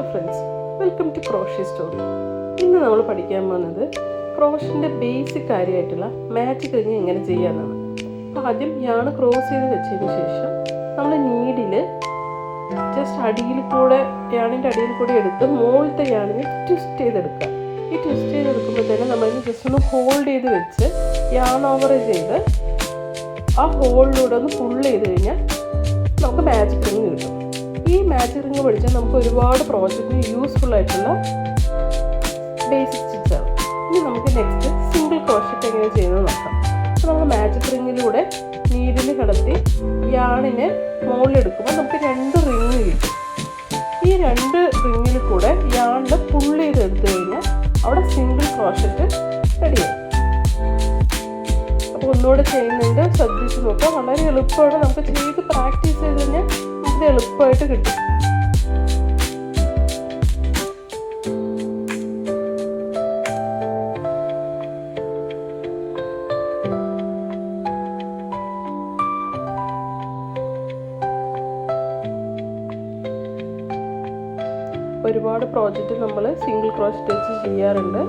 Hello friends welcome to crochet story ഇന്ന് നമ്മൾ പഠിക്കാൻ പോകുന്നത് ക്രോഷിന്റെ ബേസിക് കാര്യമായിട്ടുള്ള മാജിക് റിങ് എങ്ങനെ ചെയ്യാമെന്നാണ്. അപ്പോൾ ആദ്യം യാണ് ക്രോസ് ചെയ്ത് വെച്ചതിന് ശേഷം നമ്മൾ നീഡിൽ ജസ്റ്റ് അടിയിൽ കൂടെ യാണിന്റെ അടിയിൽ കൂടെ എടുത്ത് മുകളിലത്തെ യാണിനെ ട്വിസ്റ്റ് ചെയ്തെടുക്കുക. ഈ ട്വിസ്റ്റ് ചെയ്തെടുക്കുമ്പോൾ തന്നെ നമ്മളിത് ജസ്റ്റ് ഒന്ന് ഹോൾഡ് ചെയ്ത് വെച്ച് യാൺ ഓവർ ചെയ്ത് ആ ഹോളിലൂടെ ഒന്ന് ഫുൾ ചെയ്ത് കഴിഞ്ഞാൽ നമുക്ക് മാജിക് റിങ് കിട്ടും. ഈ മാജിക് റിങ് പഠിച്ചാൽ നമുക്ക് ഒരുപാട് പ്രോജക്റ്റിന് യൂസ്ഫുൾ ആയിട്ടുള്ള ബേസിക് സ്റ്റിച്ചാണ് ഇനി നമുക്ക് നെക്സ്റ്റ് സിംഗിൾ ക്രോഷറ്റ് എങ്ങനെ ചെയ്യുന്നത് നോക്കാം. അപ്പോൾ നമ്മൾ മാജിക് റിങ്ങിലൂടെ നീഡിൽ കിടത്തി യാണിനെ മുകളിലെടുക്കുമ്പോൾ നമുക്ക് രണ്ട് റിങ് കിട്ടും. ഈ രണ്ട് റിങ്ങിൽ കൂടെ യാണിൽ പുള്ളി ചെയ്ത് എടുത്തു കഴിഞ്ഞാൽ അവിടെ സിംഗിൾ ക്രോഷറ്റ് റെഡിയായി അപ്പോൾ ഒന്നുകൂടെ ചെയ്യുന്നുണ്ട്. ശ്രദ്ധിച്ച് നോക്കുക വളരെ എളുപ്പമാണ്. നമുക്ക് ചെയ്ത് പ്രാക്ടീസ് ചെയ്ത് കഴിഞ്ഞാൽ നമുക്കിത് എളുപ്പമായിട്ട് കിട്ടും. ഒരുപാട് പ്രോജക്റ്റ് നമ്മൾ സിംഗിൾ ക്രോസ് സ്റ്റിച്ച് ചെയ്യാറുണ്ട്.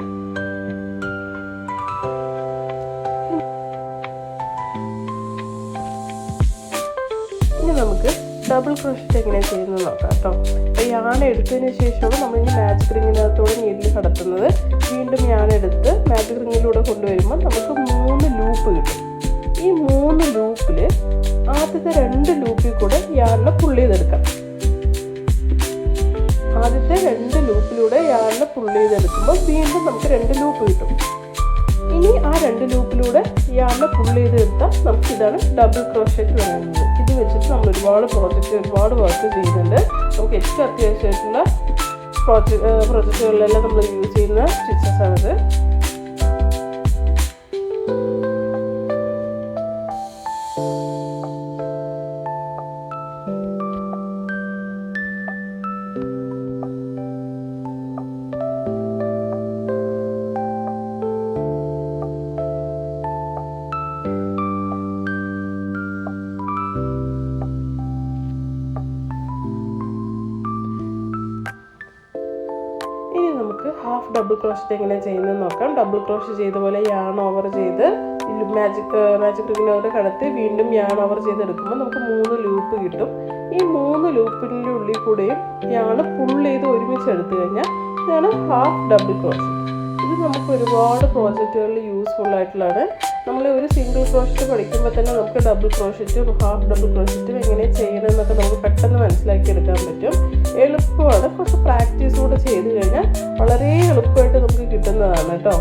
ഡബിൾ ക്രോഷറ്റ് എങ്ങനെയാണ് ചെയ്യുന്നത് നോക്കാം കേട്ടോ അപ്പോൾ യാൺ എടുത്തതിന് ശേഷമാണ് നമ്മൾ ഈ മാജിക് റിങ്ങിനകത്തോടെ നീഡിൽ കടത്തുന്നത്. വീണ്ടും യാൺ എടുത്ത് മാജിക് റിങ്ങിലൂടെ കൊണ്ടുവരുമ്പോൾ നമുക്ക് മൂന്ന് ലൂപ്പ് കിട്ടും. ഈ മൂന്ന് ലൂപ്പിൽ ആദ്യത്തെ രണ്ട് ലൂപ്പിൽ കൂടെ യാണിനെ പുള്ളി ചെയ്തെടുക്കാം. ആദ്യത്തെ രണ്ട് ലൂപ്പിലൂടെ യാണിനെ പുള്ളി ചെയ്തെടുക്കുമ്പോൾ വീണ്ടും നമുക്ക് രണ്ട് ലൂപ്പ് കിട്ടും. ഇനി ആ രണ്ട് ലൂപ്പിലൂടെ യാണിനെ പുള്ളി ചെയ്തെടുത്താൽ നമുക്ക് ഇതാണ് ഡബിൾ ക്രോഷറ്റ് പറയുന്നത്. ഇത് വെച്ചിട്ട് നമ്മൾ ഒരുപാട് പ്രോജക്റ്റ് ഒരുപാട് വർക്ക് ചെയ്യുന്നുണ്ട്. നമുക്ക് ഏറ്റവും അത്യാവശ്യമായിട്ടുള്ള പ്രോജക്റ്റ് പ്രോജക്റ്റുകളിലെല്ലാം നമ്മൾ യൂസ് ചെയ്യുന്ന സ്റ്റിച്ചസ് നമുക്ക് ഹാഫ് ഡബിൾ ക്രോഷറ്റ് എങ്ങനെ ചെയ്യുന്നത് നോക്കാം. ഡബിൾ ക്രോഷ് ചെയ്ത പോലെ യാൺ ഓവർ ചെയ്ത് മാജിക് മാജിക് റിങ്ങിനോട് കടത്തി വീണ്ടും യാൺ ഓവർ ചെയ്തെടുക്കുമ്പോൾ നമുക്ക് മൂന്ന് ലൂപ്പ് കിട്ടും. ഈ മൂന്ന് ലൂപ്പിന്റെ ഉള്ളിൽ കൂടെയും യാണ് പുൾ ചെയ്ത് ഒരുമിച്ച് എടുത്തു കഴിഞ്ഞാൽ ഇതാണ് ഹാഫ് ഡബിൾ ക്രോഷറ്റ് ഇത് നമുക്ക് ഒരുപാട് പ്രോജക്റ്റുകളിൽ യൂസ്ഫുൾ ആയിട്ടുള്ളതാണ്. നമ്മൾ ഒരു സിംഗിൾ ക്രോഷറ്റ് പഠിക്കുമ്പോൾ തന്നെ നമുക്ക് ഡബിൾ ക്രോഷറ്റും ഹാഫ് ഡബിൾ ക്രോഷറ്റും എങ്ങനെ ചെയ്യണമെന്നൊക്കെ നമുക്ക് പെട്ടെന്ന് മനസ്സിലാക്കി എടുക്കാൻ പറ്റും. എളുപ്പമാണ്. കുറച്ച് പ്രാക്ടീസ് കൂടെ ചെയ്ത് കഴിഞ്ഞാൽ വളരെ എളുപ്പമായിട്ട് നമുക്ക് കിട്ടുന്നതാണ് കേട്ടോ.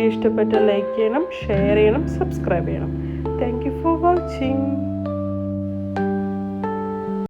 വീഡിയോ ഇഷ്ടപ്പെട്ടാൽ ലൈക്ക് ചെയ്യണം ഷെയർ ചെയ്യണം സബ്സ്ക്രൈബ് ചെയ്യണം. Thank you for watching